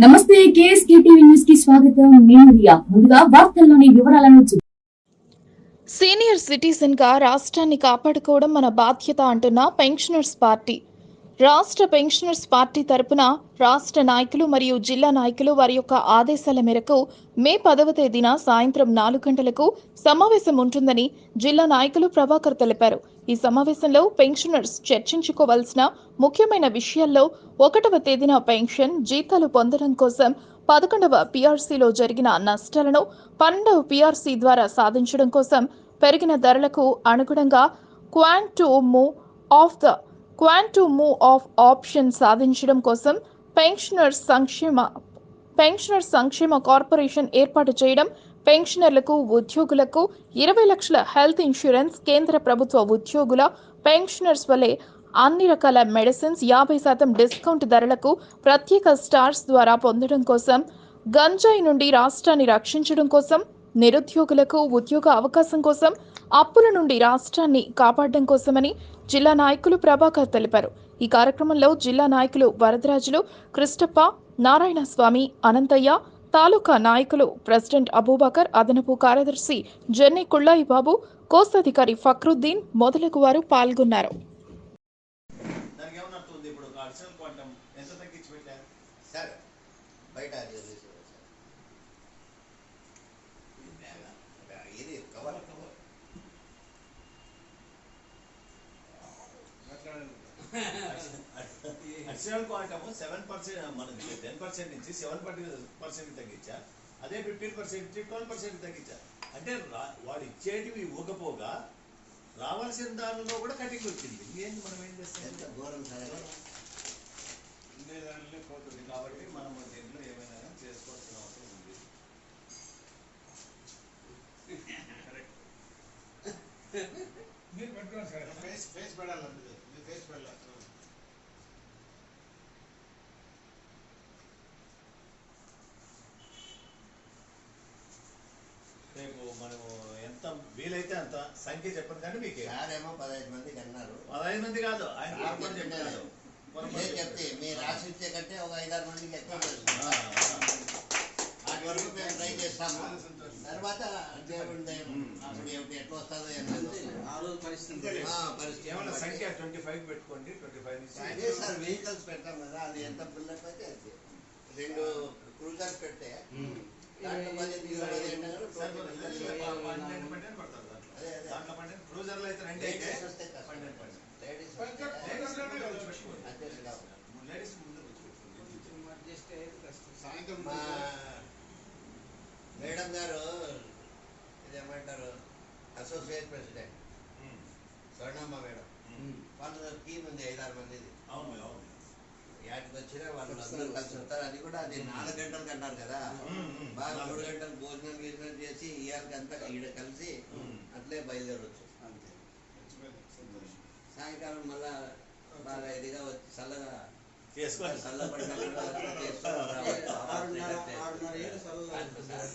నమస్తే KSK TV న్యూస్కి స్వాగతం. నేను రియా. ముందుగా వార్తల్లోని వివరాలను చూ- సీనియర్ సిటిజన్గా రాష్ట్రాన్ని కాపాడుకోవడం మన బాధ్యత అంటున్న పెన్షనర్స్ పార్టీ. రాష్ట్ర పెన్షనర్స్ పార్టీ తరపున రాష్ట్ర నాయకులు మరియు జిల్లా నాయకులు వారి యొక్క ఆదేశాల మేరకు మే పదవ తేదీన సాయంత్రం నాలుగు గంటలకు సమావేశం ఉంటుందని జిల్లా నాయకులు ప్రభాకర్ తెలిపారు. ఈ సమావేశంలో పెన్షనర్స్ చర్చించుకోవాల్సిన ముఖ్యమైన విషయాల్లో ఒకటవ తేదీన పెన్షన్ జీతాలు పొందడం కోసం పదకొండవ పిఆర్సీలో జరిగిన నష్టాలను పన్నెండవ పిఆర్సీ ద్వారా సాధించడం కోసం పెరిగిన ధరలకు అనుగుణంగా quantum of the quantum of option సాధించడం కోసం పెన్షనర్స్ సంక్షేమ పెన్షనర్ సంక్షేమ కార్పొరేషన్ ఏర్పాటు చేయడం పెన్షనర్లకు ఉద్యోగులకు ఇరవై లక్షల హెల్త్ ఇన్సూరెన్స్ కేంద్ర ప్రభుత్వ ఉద్యోగుల పెన్షనర్స్ వలె అన్ని రకాల మెడిసిన్స్ యాభై శాతం డిస్కౌంట్ ధరలకు ప్రత్యేక స్టార్స్ ద్వారా పొందడం కోసం గంజాయి నుండి రాష్ట్రాన్ని రక్షించడం కోసం నిరుద్యోగులకు ఉద్యోగ అవకాశం కోసం అప్పుల నుండి రాష్ట్రాన్ని కాపాడడం కోసమని జిల్లా నాయకులు ప్రభాకర్ తెలిపారు. ఈ కార్యక్రమంలో జిల్లా నాయకులు వరదరాజులు కృష్ణప్ప నారాయణ స్వామి అనంతయ్య తాలూకా నాయకులు ప్రెసిడెంట్ అబూబకర్ అదనపు కార్యదర్శి జెన్నీ కుళ్ళాయి బాబు కోస్తాధికారి ఫక్రుద్దీన్ మొదలగు వారు పాల్గొన్నారు. దానికి ఏమన్నా అర్థం ఉంది ఇప్పుడు ఒక అడిషనల్ క్వాంటమ్ ఎంత తగ్గించి పెట్టారు సార్ బయట అది వదిలేసేవారు సార్ ఇది బ్యాగా? బ్యా- ఇది cover cover additional quantum seven percent మనకి టెన్ పర్సెంట్ నుంచి సెవెన్ పర్సెంట్ తగ్గించా. అదే ఫిఫ్టీన్ పర్సెంట్ ట్వెల్వ్ పర్సెంట్ తగ్గించా. అంటే వాడు ఇచ్చేటివి ఇవ్వకపోగా రావాల్సిన దానిలో కూడా కటింగ్ వచ్చింది. ఏంటి మనం ఏం ఎంత చేస్తాం ఘోరం. ఉండే దానిలో పోతుంది. కాబట్టి మనం దీంట్లో ఏమైనా చేసుకోవాల్సిన అవసరం ఉంది. మీరు పెట్టుకోండి సార్. ఫేస్ ఫేస్ పెడాలంటే మీరు ఫేస్ పెడాలి. వీలైతే అంత సంఖ్య చెప్పండి కానీ మీకు సార్ ఏమో పదహైదు మందికి అన్నారు పదహైదు మంది కాదు ఆయన పొరపాటు చెప్పారు నేను చెప్తే చెప్పారు. మీరు రాసిచ్చే కంటే ఒక ఐదారు మందికి ఎక్కువ తెలుసు. ఆ, ఆ. వాటి వరకు మేము ట్రై చేస్తాము తర్వాత దేవుడి. అప్పుడు ఏమిటి ఎట్లా వస్తుందో ఏమో ఆ రోజు పరిస్థితి పరిస్థితి ఏమన్నా. సంఖ్య ట్వంటీ ఫైవ్ పెట్టుకోండి ట్వంటీ ఫైవ్ అదే సార్ వెహికల్స్ పెట్టాం కదా అది ఎంత బిల్డప్ అయితే అది రెండు క్రూజర్స్ పెడితే దాంట్లో పదిహేను అంటే ట్వంటీ అదే, అదే. దాంట్లో పన్నెండు క్రూజర్లు అయితే రెండు అయితే లేడీస్ వస్తే కష్టం. పన్నెండు పన్నెండు లేడీస్ కొంచెం వస్తే లేడీస్ ముందు వచ్చి పెట్టుకోండి. అడ్జస్ట్ కావు. లేడీస్ ముందు వచ్చి పెట్టుకోండి. అడ్జస్ట్ అయ్యేది కష్టం సాయంత్రం మా మేడం గారు ఇదేమంటారు అసోసియేట్ ప్రెసిడెంట్ స్వర్ణమ్మ మేడం. వాళ్ళ టీం ఉంది ఐదారు మందిది. అవును అవును యాడికి వచ్చినా వాళ్ళు అందరూ కలిసి వస్తారు. అది కూడా అది నాలుగు గంటలకు అన్నారు కదా. బాగా మూడు గంటలకు భోజనం గీజనం చేసి ఇయర్కి అంతా ఈడ కలిసి. అట్లే బయలుదేరవచ్చు అంతే. సాయంకాలం మళ్ళా బాగా ఇదిగా వచ్చి చల్లగా చేసుకోండి చల్లబడిన కూడా అట్లా చేసుకొని రావాలి. ఆరున్నర ఆరున్నర ఏళ్ళు చదువు అంతే సార్.